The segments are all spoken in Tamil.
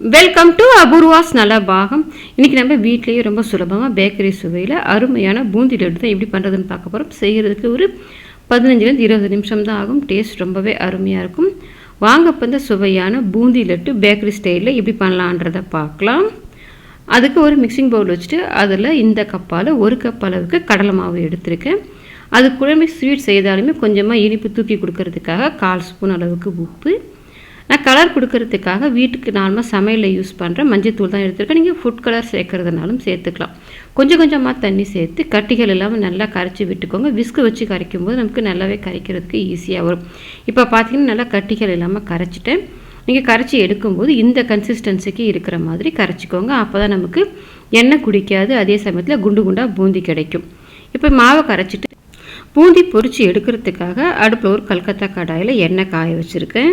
வெல்கம் டு அபூர்வாஸ் நல்ல பாகம் இன்றைக்கி நம்ம வீட்லேயே ரொம்ப சுலபமாக பேக்கரி சுவையில் அருமையான பூந்தி லட்டு தான் எப்படி பண்ணுறதுன்னு பார்க்க போகிறோம் செய்கிறதுக்கு ஒரு பதினஞ்சுலேருந்து இருபது நிமிஷம் தான் ஆகும். டேஸ்ட் ரொம்பவே அருமையாக இருக்கும். வாங்க இப்போ இந்த சுவையான பூந்தி லட்டு பேக்கரி ஸ்டைலில் எப்படி பண்ணலான்றதை பார்க்கலாம். அதுக்கு ஒரு மிக்சிங் பவுல் வச்சுட்டு அதில் இந்த கப்பால் ஒரு கப் அளவுக்கு கடலை மாவு எடுத்திருக்கேன். அது குழம்பு ஸ்வீட் செய்தாலுமே கொஞ்சமாக இனிப்பு தூக்கி கொடுக்கறதுக்காக கால் ஸ்பூன் அளவுக்கு உப்பு. நான் கலர் கொடுக்கறதுக்காக வீட்டுக்கு நார்மலாக சமையலில் யூஸ் பண்ணுற மஞ்சத்தூள் தான் எடுத்துருக்கேன். நீங்கள் ஃபுட் கலர் சேர்க்கறதுனாலும் சேர்த்துக்கலாம். கொஞ்சம் கொஞ்சமாக தண்ணி சேர்த்து கட்டிகள் இல்லாமல் நல்லா கரைச்சி விட்டுக்கோங்க. விஸ்கு வச்சு கரைக்கும் போது நமக்கு நல்லாவே கரைக்கிறதுக்கு ஈஸியாக வரும். இப்போ பார்த்தீங்கன்னா நல்லா கட்டிகள் இல்லாமல் கரைச்சிட்டேன். நீங்கள் கரைச்சி எடுக்கும்போது இந்த கன்சிஸ்டன்சிக்கு இருக்கிற மாதிரி கரைச்சிக்கோங்க. அப்போ தான் நமக்கு எண்ணெய் குடிக்காது. அதே சமயத்தில் குண்டு குண்டாக பூந்தி கிடைக்கும். இப்போ மாவை கரைச்சிட்டு பூந்தி பொரித்து எடுக்கிறதுக்காக அடுப்பில் ஒரு கல்கத்தா கடாயில் எண்ணெய் காய வச்சுருக்கேன்.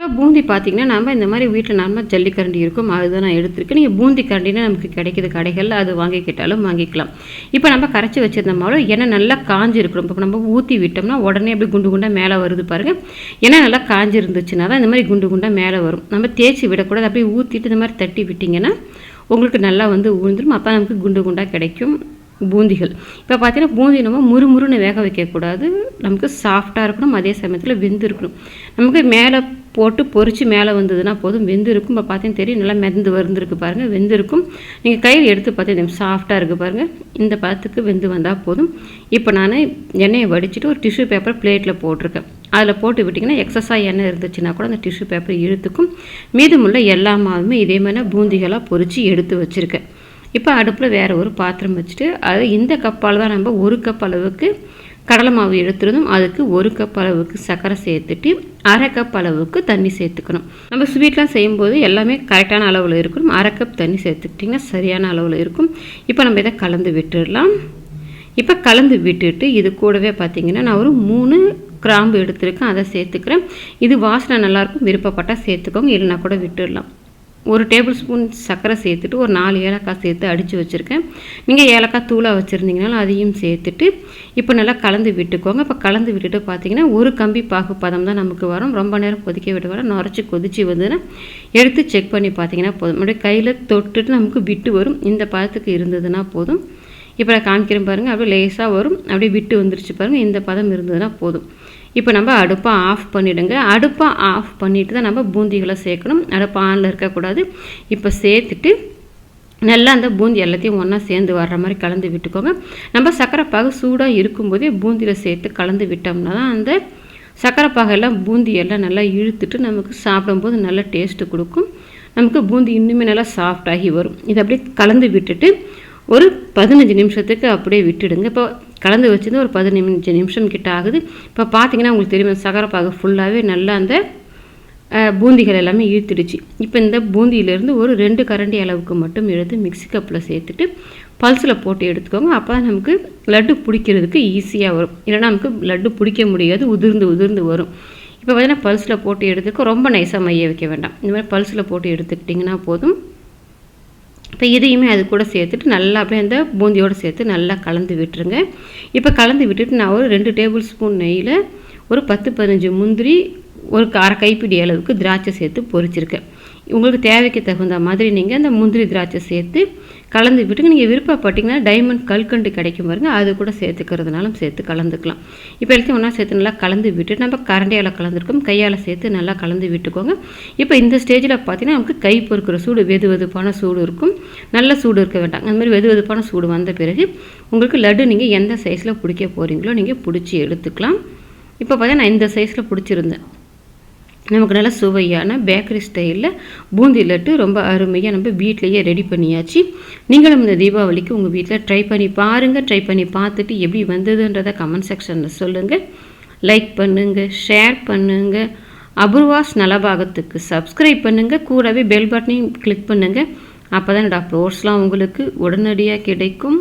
இப்போ பூந்தி பார்த்தீங்கன்னா நம்ம இந்த மாதிரி வீட்டில் நார்மல் ஜல்லிக்கரண்டி இருக்கும். அதுதான் நான் எடுத்திருக்கேன். நீங்கள் பூந்தி கரண்டினா நமக்கு கிடைக்கிது கடைகளில் அது வாங்கிக்கிட்டாலும் வாங்கிக்கலாம். இப்போ நம்ம கரைச்சி வச்சிருந்த மாவு எண்ணெய் நல்லா காஞ்சிருக்கணும். இப்போ நம்ம ஊற்றி விட்டோம்னா உடனே அப்படி குண்டு குண்டாக மேலே வருது பாருங்கள் எண்ணெய் நல்லா காஞ்சிருந்துச்சுன்னா தான் இந்த மாதிரி குண்டு குண்டாக மேலே வரும். நம்ம தேய்ச்சி விடக்கூடாது. அப்படியே ஊற்றிட்டு இந்த மாதிரி தட்டி விட்டிங்கன்னா உங்களுக்கு நல்லா வந்து உழுந்துடும் அப்போ நமக்கு குண்டு குண்டாக கிடைக்கும். பூந்திகள். இப்போ பார்த்தீங்கன்னா பூந்தி நம்ம முறுமுறுன்னு வேக வைக்கக்கூடாது. நமக்கு சாஃப்டாக இருக்கணும் அதே சமயத்தில் வெந்து இருக்கணும். நமக்கு மேலே போட்டு பொறிச்சு மேலே வந்ததுன்னா போதும். வெந்து இருக்கும். இப்போ பார்த்தீங்கன்னா தெரியும் நல்லா மெந்து வந்துருக்கு பாருங்கள் வெந்து இருக்கும். நீங்கள் கையில் எடுத்து பார்த்தீங்கன்னா சாஃப்டாக இருக்குது பாருங்கள் இந்த பதத்துக்கு வெந்து வந்தால் போதும். இப்போ நான் எண்ணெயை வடிச்சிட்டு ஒரு டிஷ்யூ பேப்பர் பிளேட்டில் போட்டிருக்கேன். அதில் போட்டு விட்டிங்கன்னா எக்ஸஸாக எண்ணெய் இருந்துச்சுன்னா கூட அந்த டிஷ்யூ பேப்பர் இழுத்துக்கும். மீதமுள்ள எல்லா மாவுமே இதே மாதிரி பூந்திகளாக பொறிச்சு எடுத்து வச்சுருக்கேன். இப்போ அடுப்பில் வேறு ஒரு பாத்திரம் வச்சுட்டு அது இந்த கப்பால் தான் நம்ம ஒரு கப் அளவுக்கு கடலை மாவு எடுத்துருந்தோம் அதுக்கு ஒரு கப் அளவுக்கு சர்க்கரை சேர்த்துட்டு அரை கப் அளவுக்கு தண்ணி சேர்த்துக்கணும். நம்ம ஸ்வீட்லாம் செய்யும்போது எல்லாமே கரெக்டான அளவில் இருக்கணும் அரை கப் தண்ணி சேர்த்துக்கிட்டிங்கன்னா சரியான அளவில் இருக்கும். இப்போ நம்ம இதை கலந்து விட்டுடலாம். இப்போ கலந்து விட்டுட்டு இது கூடவே பார்த்திங்கன்னா நான் ஒரு மூணு கிராம்பு எடுத்துருக்கேன். அதை சேர்த்துக்கிறேன். இது வாசனை நல்லாயிருக்கும் விருப்பப்பட்டால் சேர்த்துக்கோங்க. இல்லைனா கூட விட்டுடலாம். ஒரு டேபிள் ஸ்பூன் சர்க்கரை சேர்த்துட்டு ஒரு நாலு ஏலக்காய் சேர்த்து அடித்து வச்சுருக்கேன். நீங்கள் ஏலக்காய் தூளாக வச்சுருந்தீங்கனாலும் அதையும் சேர்த்துட்டு இப்போ நல்லா கலந்து விட்டுக்கோங்க. இப்போ கலந்து விட்டுட்டு பார்த்தீங்கன்னா ஒரு கம்பி பாகு பதம் தான் நமக்கு வரும். ரொம்ப நேரம் கொதிக்க விட்டு வர நுரைச்சி கொதிச்சு வந்ததுன்னா எடுத்து செக் பண்ணி பார்த்தீங்கன்னா போதும். அப்படியே கையில் தொட்டுட்டு நமக்கு விட்டு வரும். இந்த பதத்துக்கு இருந்ததுன்னா போதும். இப்போ நான் காமிக்கிறேன் பாருங்கள் அப்படியே லேஸாக வரும். அப்படியே விட்டு வந்துருச்சு பாருங்கள் இந்த பதம் இருந்ததுன்னா போதும். இப்போ நம்ம அடுப்பை ஆஃப் பண்ணிவிடுங்க அடுப்பை ஆஃப் பண்ணிவிட்டு தான் நம்ம பூந்திகளை சேர்க்கணும். அடுப்பு ஆனில் இருக்கக்கூடாது. இப்போ சேர்த்துட்டு நல்லா அந்த பூந்தி எல்லாத்தையும் ஒன்றா சேர்ந்து வர்ற மாதிரி கலந்து விட்டுக்கோங்க. நம்ம சக்கரைப்பாகு சூடாக இருக்கும்போதே பூந்தியில் சேர்த்து கலந்து விட்டோம்னா தான் அந்த சர்க்கரை பூந்தி எல்லாம் நல்லா இழுத்துட்டு நமக்கு சாப்பிடும்போது நல்ல டேஸ்ட்டு கொடுக்கும். நமக்கு பூந்தி இன்னுமே நல்லா சாஃப்டாகி வரும். இதை அப்படியே கலந்து விட்டுட்டு ஒரு பதினஞ்சு நிமிஷத்துக்கு அப்படியே விட்டுடுங்க. இப்போ கலந்து வச்சது ஒரு பதினஞ்சு நிமிஷம் கிட்ட ஆகுது. இப்போ பார்த்தீங்கன்னா உங்களுக்கு தெரியும் சகரப்பாக ஃபுல்லாகவே நல்லா அந்த பூந்திகள் எல்லாமே இழுத்துடுச்சு. இப்போ இந்த பூந்தியிலேருந்து ஒரு ரெண்டு கரண்டி அளவுக்கு மட்டும் எடுத்து மிக்சி கப்பில் சேர்த்துட்டு பல்ஸில் போட்டு எடுத்துக்கோங்க. அப்போ தான் நமக்கு லட்டு பிடிக்கிறதுக்கு ஈஸியாக வரும். இல்லைனா நமக்கு லட்டு பிடிக்க முடியாது. உதிர்ந்து உதிர்ந்து வரும். இப்போ பார்த்தீங்கன்னா பல்ஸில் போட்டு எடுத்துக்க ரொம்ப நைஸாக மைய வைக்க வேண்டாம். இந்த மாதிரி பல்ஸில் போட்டு எடுத்துக்கிட்டிங்கன்னா போதும். இப்போ இதையுமே அது கூட சேர்த்துட்டு நல்லா அப்படியே அந்த பூந்தியோடு சேர்த்து நல்லா கலந்து விட்டுருங்க. இப்போ கலந்து விட்டுட்டு நான் ஒரு ரெண்டு டேபிள் ஸ்பூன் நெய்யில் ஒரு பத்து பதினஞ்சு முந்திரி ஒரு அரை கைப்பிடி அளவுக்கு திராட்சை சேர்த்து பொரிச்சிருக்கேன். உங்களுக்கு தேவைக்கு தகுந்த மாதிரி நீங்கள் அந்த முந்திரி திராட்சை சேர்த்து கலந்து விட்டுங்க. நீங்கள் விருப்பப்பட்டிங்கன்னா டைமண்ட் கல்கண்டு கிடைக்கும் பாருங்க. அது கூட சேர்த்துக்கிறதுனாலும் சேர்த்து கலந்துக்கலாம். இப்போ எல்லாத்தையும் ஒன்றா சேர்த்து நல்லா கலந்து விட்டு நம்ம கரண்டியால் கலந்துருக்கோம். கையால் சேர்த்து நல்லா கலந்து விட்டுக்கோங்க. இப்போ இந்த ஸ்டேஜில் பார்த்தீங்கன்னா நமக்கு கை பொறுக்கிற சூடு வெது வெதுப்பான சூடு இருக்கும். நல்ல சூடு இருக்க வேண்டாம். அந்த மாதிரி வெது வெதுப்பான சூடு வந்த பிறகு உங்களுக்கு லட்டு நீங்கள் எந்த சைஸில் பிடிக்க போகிறீங்களோ நீங்கள் பிடிச்சி எடுத்துக்கலாம். இப்போ பார்த்தீங்கன்னா நான் இந்த சைஸில் பிடிச்சிருந்தேன். நமக்கு நல்ல சுவையான பேக்கரி ஸ்டைலில் பூந்தி லட்டு ரொம்ப அருமையாக நம்ம வீட்லேயே ரெடி பண்ணியாச்சு. நீங்களும் இந்த தீபாவளிக்கு உங்கள் வீட்டில் ட்ரை பண்ணி பாருங்கள் ட்ரை பண்ணி பார்த்துட்டு எப்படி வந்ததுன்றதை கமெண்ட் செக்ஷனில் சொல்லுங்கள் லைக் பண்ணுங்கள் ஷேர் பண்ணுங்கள் அபூர்வாஸ் நலபாகத்துக்கு சப்ஸ்கிரைப் பண்ணுங்கள் கூடவே பெல் பட்டனையும் கிளிக் பண்ணுங்கள் அப்போ தான் என்னோடய அப்லோட்ஸ்லாம் உங்களுக்கு உடனடியாக கிடைக்கும்.